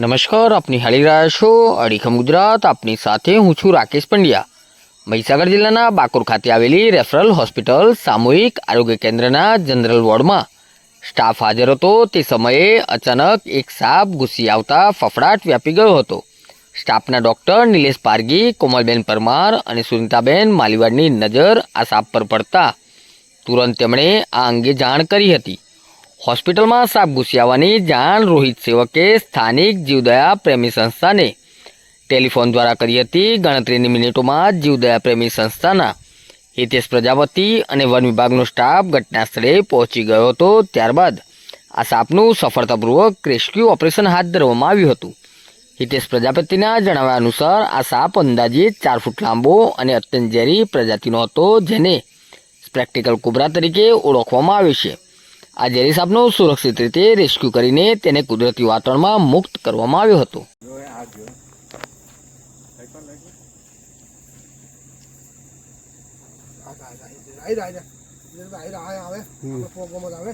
નમસ્કાર, આપની હાલી રહ્યા છો અડીખમ ગુજરાત. આપની સાથે હું છું રાકેશ પંડ્યા. મહીસાગર જિલ્લાના બાકોર ખાતે આવેલી રેફરલ હોસ્પિટલ સામૂહિક આરોગ્ય કેન્દ્રના જનરલ વોર્ડમાં. સ્ટાફ હાજર હતો તે સમયે અચાનક એક સાપ ઘૂસી આવતા ફફડાટ વ્યાપી ગયો હતો. સ્ટાફના ડૉક્ટર નિલેશ પારગી, કોમલબેન પરમાર અને સુનિતાબેન માલીવાડની નજર આ સાપ પર પડતા. તુરંત તેમણે આ અંગે જાણ કરી હતી. હોસ્પિટલમાં સાપ ઘૂસી આવવાની જાણ રોહિત સેવકે સ્થાનિક જીવદયા પ્રેમી સંસ્થાને. ટેલિફોન દ્વારા કરી હતી ગણતરીની મિનિટોમાં જીવદયા પ્રેમી સંસ્થાના. હિતેશ પ્રજાપતિ અને વન વિભાગનો સ્ટાફ ઘટના સ્થળે પહોંચી ગયો હતો ત્યારબાદ આ સાપનું સફળતાપૂર્વક રેસ્ક્યુ ઓપરેશન હાથ ધરવામાં આવ્યું હતું. હિતેશ પ્રજાપતિના જણાવ્યા અનુસાર આ સાપ અંદાજિત ચાર ફૂટ લાંબો અને અત્યંત ઝેરી પ્રજાતિનો હતો, જેને સ્પ્રેક્ટિકલ કુબરા તરીકે ઓળખવામાં આવે છે. આ જેરી સાપનું સુરક્ષિત રીતે રેસ્ક્યુ કરીને તેને કુદરતી વાતાવરણમાં મુક્ત કરવામાં આવ્યો હતો. આવે